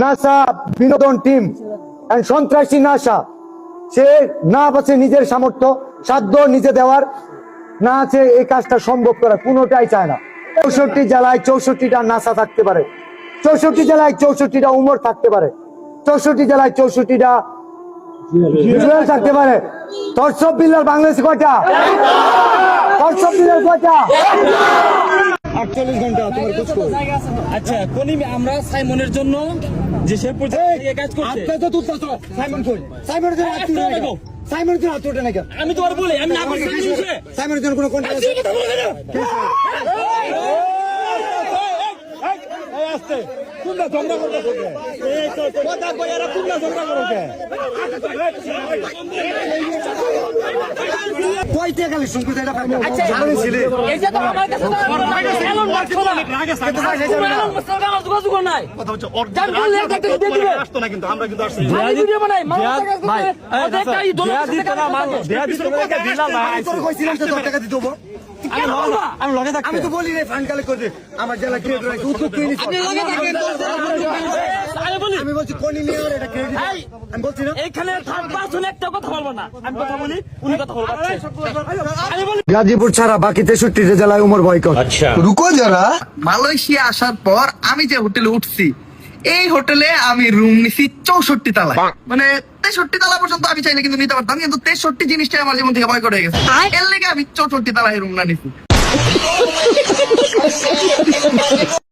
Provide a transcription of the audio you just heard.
NASA বিনোদন team and সন্ত্রাসী NASA. সে না আছে নিজের সামর্থ্য, সাধ্য নিজে দেওয়ার, না আছে এই কাজটা সম্ভব করা কোনোটাই চায় না। চৌষট্টি জেলায় চৌষট্টিটা নাসা থাকতে পারে। চৌষট্টি জেলায় চৌষট্টিটা উমর থাকতে পারে। চৌষট্টি জেলায় চৌষট্টিটা থাকতে পারে। বিল্লার বাংলাদেশ কয়টা? বিল্লার কয়টা? আটচল্লিশ ঘণ্টা তোমার খোঁজ। আচ্ছা কোনি আমরা সাইমনের জন্য যে শেরপুর কাজ করছে আপনি তো তুলতেছ সাইমন কই সাইমনের জন্য আচ্ছা, না কেন? সাইমনের জন্য হাত তুলে না কেন? আমি তোমার বলি আমি না বলি সাইমনের জন্য কোনো কন্ট্যাক্ট আছে কয়টা খালি শুনতে এটা জানি ছিলে এই যে তো আমার কাছে তো এলন মাস্ক না। এলন মাস্ক আমার যোগাযোগ নাই জান বললে একটা দিয়ে দিবে। আসতো না কিন্তু আমরা কিন্তু আসছি। আমি ভিডিও বানাই মামা ভাই, এই ওদের কাই দোনো দেয়া দিতে না দেয়া। দিতে না দিলাম না আমি তোর কইছিলাম তো টাকা হব। কেন আমি লগে থাকতে আমি তো বলি রে ফান্ড কালেক্ট করতে আমার জেলা উত্তর তুই নিস আপনি লগে থাকেন আমি বলছি কোনি মেয়র এটা ক্রেডিট আমি বলছি না। এখানে থার্ড পারসন একটা কথা বলব না। আমি কথা বলি উনি কথা বলব। আমি বলি। গাজীপুর ছাড়া বাকি তেষট্টিটা জেলায় উমর বয়কট রুকো যারা মালয়েশিয়া আসার পর আমি যে হোটেলে উঠছি এই হোটেলে আমি রুম নিছি চৌষট্টি তালায়। মানে তেষট্টি তালা পর্যন্ত আমি চাইলে কিন্তু নিতে পারতাম কিন্তু তেষট্টি জিনিসটা আমার জীবন থেকে ভয় করে গেছে। এর লেগে আমি চৌষট্টি তালায় রুম না নিছি।